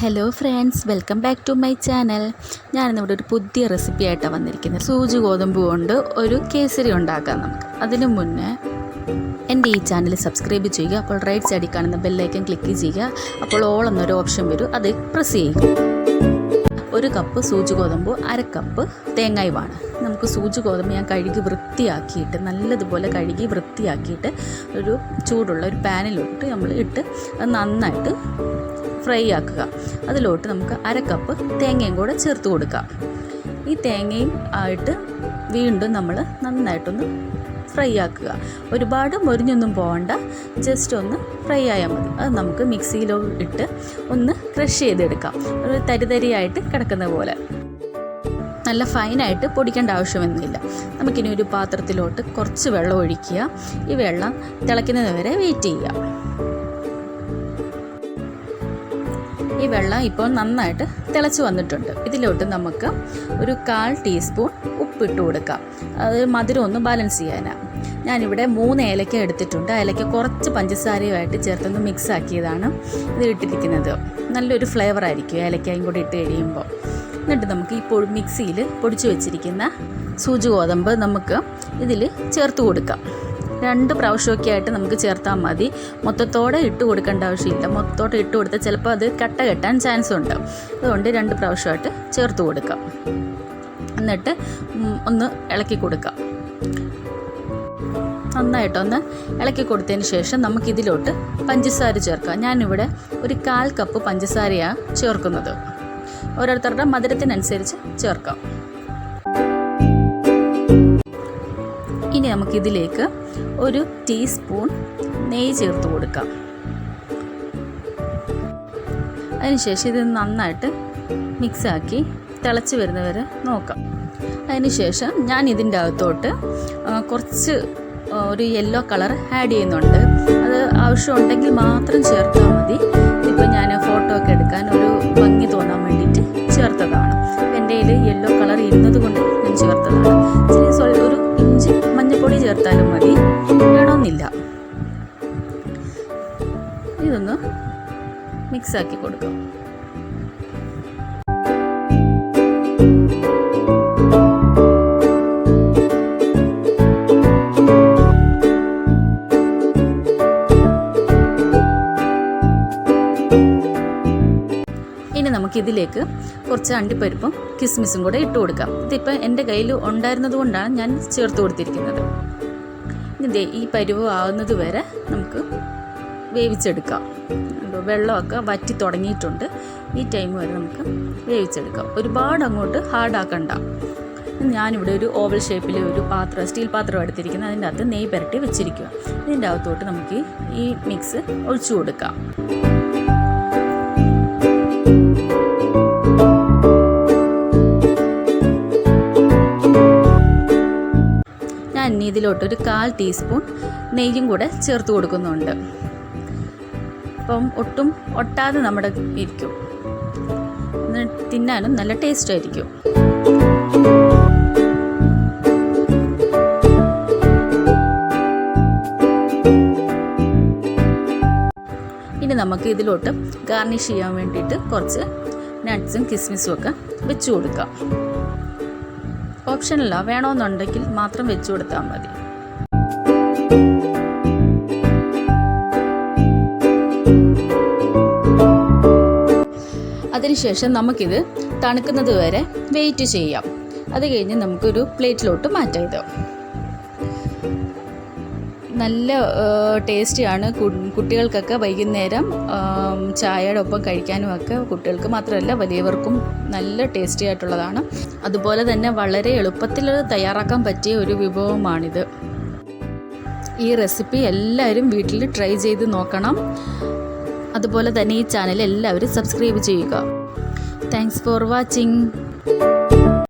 Hello friends welcome back to my channel ഞാനിന്നിവിടെ ഒരു പുതിയ റെസിപ്പി ആയിട്ടാണ് വന്നിരിക്കുന്നത്. സൂചി ഗോതമ്പ് കൊണ്ട് ഒരു കേസരി ഉണ്ടാക്കാം നമുക്ക്. അതിനു മുന്നേ എന്റെ ഈ ചാനൽ സബ്സ്ക്രൈബ് ചെയ്യുക. അപ്പോൾ റൈറ്റ് സൈഡിൽ കാണുന്ന ബെല്ലൈക്കൻ ക്ലിക്ക് ചെയ്യുക. അപ്പോൾ ഓൾ എന്നൊരു ഓപ്ഷൻ വരും. അത് പ്രസ് ചെയ്യുക. ഒരു കപ്പ് സൂചി ഗോതമ്പ് അര കപ്പ് തേങ്ങായുമാണ് നമുക്ക് സൂചി ഗോതമ്പ് ഞാൻ കഴുകി വൃത്തിയാക്കിയിട്ട് നല്ലതുപോലെ കഴുകി വൃത്തിയാക്കിയിട്ട് ഒരു ചൂടുള്ള ഒരു പാനിലോട്ട് നമ്മൾ ഇട്ട് അത് നന്നായിട്ട് ഫ്രൈ ആക്കുക. അതിലോട്ട് നമുക്ക് അര കപ്പ് തേങ്ങയും കൂടെ ചേർത്ത് കൊടുക്കാം. ഈ തേങ്ങയും ആയിട്ട് വീണ്ടും നമ്മൾ നന്നായിട്ടൊന്ന് ഫ്രൈ ആക്കുക. ഒരുപാട് മൊരിഞ്ഞൊന്നും പോകണ്ട ജസ്റ്റ് ഒന്ന് ഫ്രൈ ആയാൽ മതി. അത് നമുക്ക് മിക്സിയിലോ ഇട്ട് ഒന്ന് ക്രഷ് ചെയ്തെടുക്കാം. ഒരു തരിതരിയായിട്ട് കിടക്കുന്ന പോലെ. നല്ല ഫൈനായിട്ട് പൊടിക്കേണ്ട ആവശ്യമൊന്നുമില്ല. നമുക്കിനി ഒരു പാത്രത്തിലോട്ട് കുറച്ച് വെള്ളം ഒഴിക്കുക. ഈ വെള്ളം തിളയ്ക്കുന്നത് വരെ വെയിറ്റ് ചെയ്യുക. ഈ വെള്ളം ഇപ്പോൾ നന്നായിട്ട് തിളച്ച് വന്നിട്ടുണ്ട്. ഇതിലോട്ട് നമുക്ക് ഒരു കാൽ ടീസ്പൂൺ ഉപ്പിട്ട് കൊടുക്കാം. അത് മധുരം ഒന്ന് ബാലൻസ് ചെയ്യാനാണ് ഞാനിവിടെ മൂന്ന് ഏലക്ക എടുത്തിട്ടുണ്ട്. ഏലക്ക കുറച്ച് പഞ്ചസാരയുമായിട്ട് ചേർത്തൊന്ന് മിക്സ് ആക്കിയതാണ് ഇത് ഇട്ടിരിക്കുന്നത്. നല്ലൊരു ഫ്ലേവർ ആയിരിക്കും ഏലക്കയും കൂടി ഇട്ട് കഴിയുമ്പോൾ. എന്നിട്ട് നമുക്ക് ഈ പൊടി മിക്സിയിൽ പൊടിച്ചു വെച്ചിരിക്കുന്ന സൂചി ഗോതമ്പ് നമുക്ക് ഇതിൽ ചേർത്ത് കൊടുക്കാം. രണ്ട് പ്രാവശ്യമൊക്കെ ആയിട്ട് നമുക്ക് ചേർത്താൽ മതി. മൊത്തത്തോടെ ഇട്ട് കൊടുക്കേണ്ട ആവശ്യമില്ല. മൊത്തത്തോടെ ഇട്ട് കൊടുത്താൽ ചിലപ്പോൾ അത് കട്ട കെട്ടാൻ ചാൻസ് ഉണ്ട്. അതുകൊണ്ട് രണ്ട് പ്രാവശ്യമായിട്ട് ചേർത്ത് കൊടുക്കാം. എന്നിട്ട് ഒന്ന് ഇളക്കി കൊടുക്കാം. നന്നായിട്ടൊന്ന് ഇളക്കി കൊടുത്തതിന് ശേഷം നമുക്കിതിലോട്ട് പഞ്ചസാര ചേർക്കാം. ഞാനിവിടെ ഒരു കാൽ കപ്പ് പഞ്ചസാരയാണ് ചേർക്കുന്നത്. ഓരോരുത്തരുടെ മധുരത്തിനനുസരിച്ച് ചേർക്കാം. നമുക്കിതിലേക്ക് ഒരു ടീസ്പൂൺ നെയ്യ് ചേർത്ത് കൊടുക്കാം. അതിനുശേഷം ഇത് നന്നായിട്ട് മിക്സാക്കി തിളച്ച് വരുന്നവരെ നോക്കാം. അതിനുശേഷം ഞാൻ ഇതിന്റെ അകത്തോട്ട് കുറച്ച് ഒരു യെല്ലോ കളർ ആഡ് ചെയ്യുന്നുണ്ട്. അത് ആവശ്യമുണ്ടെങ്കിൽ മാത്രം ചേർത്താൽ മതി. ഇപ്പോൾ ഞാൻ ഫോട്ടോ ഒക്കെ എടുക്കാൻ ഒരു ഭംഗി തോന്നാൻ വേണ്ടിയിട്ട് ചേർത്തതാണ്. എന്റെ കയ്യിൽ യെല്ലോ കളർ ഇരുന്നത് കൊണ്ട് ഞാൻ ചേർത്തതാണ്. ചേർത്താലും മതി. വേണമെന്നില്ല ഇതൊന്ന് മിക്സാക്കി കൊടുക്കാം. ഇനി കുറച്ച് അണ്ടിപ്പരിപ്പും കിസ്മിസും കൂടെ ഇട്ട് കൊടുക്കാം. ഇതിപ്പോൾ എന്റെ കയ്യിൽ ഉണ്ടായിരുന്നത് കൊണ്ടാണ് ഞാൻ ചേർത്ത് കൊടുത്തിരിക്കുന്നത്. ഇനി ഈ പരുവ് ആവുന്നത് വരെ നമുക്ക് വേവിച്ചെടുക്കാം. വെള്ളമൊക്കെ വറ്റി തുടങ്ങിയിട്ടുണ്ട്. ഈ ടൈം വരെ നമുക്ക് വേവിച്ചെടുക്കാം. ഒരുപാട് അങ്ങോട്ട് ഹാർഡാക്കണ്ട. ഞാനിവിടെ ഒരു ഓവൽ ഷേപ്പിൽ ഒരു പാത്രം സ്റ്റീൽ പാത്രം എടുത്തിരിക്കുന്നത് അതിന്റെ അകത്ത് നെയ് പുരട്ടി വെച്ചിരിക്കുക ഇതിന്റെ അകത്തോട്ട് നമുക്ക് ഈ മിക്സ് ഒഴിച്ചു കൊടുക്കാം. ഞാൻ ഇനി ഇതിലോട്ട് ഒരു കാൽ ടീസ്പൂൺ നെയ്യും കൂടെ ചേർത്ത് കൊടുക്കുന്നുണ്ട്. അപ്പം ഒട്ടും ഒട്ടാതെ നമ്മുടെ ഇരിക്കും. തിന്നാനും നല്ല ടേസ്റ്റ് ആയിരിക്കും. ഇനി നമുക്ക് ഇതിലോട്ട് ഗാർണിഷ് ചെയ്യാൻ വേണ്ടിയിട്ട് കുറച്ച് നട്ട്സും കിസ്മിസും ഒക്കെ വെച്ച് കൊടുക്കാം. ഓപ്ഷനല്ല വേണമെന്നുണ്ടെങ്കിൽ മാത്രം വെച്ചു കൊടുത്താൽ മതി. അതിനുശേഷം നമുക്കിത് തണുക്കുന്നത് വരെ വെയിറ്റ് ചെയ്യാം. അത് കഴിഞ്ഞ് നമുക്കൊരു പ്ലേറ്റിലോട്ട് മാറ്റാം ഇത്. നല്ല ടേസ്റ്റിയാണ് കുട്ടികൾക്കൊക്കെ വൈകുന്നേരം ചായയുടെ ഒപ്പം കഴിക്കാനും ഒക്കെ കുട്ടികൾക്ക് മാത്രമല്ല വലിയവർക്കും നല്ല ടേസ്റ്റി ആയിട്ടുള്ളതാണ്. അതുപോലെ തന്നെ വളരെ എളുപ്പത്തിൽ തയ്യാറാക്കാൻ പറ്റിയ ഒരു വിഭവമാണിത്. ഈ റെസിപ്പി എല്ലാവരും വീട്ടിൽ ട്രൈ ചെയ്ത് നോക്കണം. അതുപോലെ തന്നെ ഈ ചാനൽ എല്ലാവരും സബ്സ്ക്രൈബ് ചെയ്യുക. Thanks for watching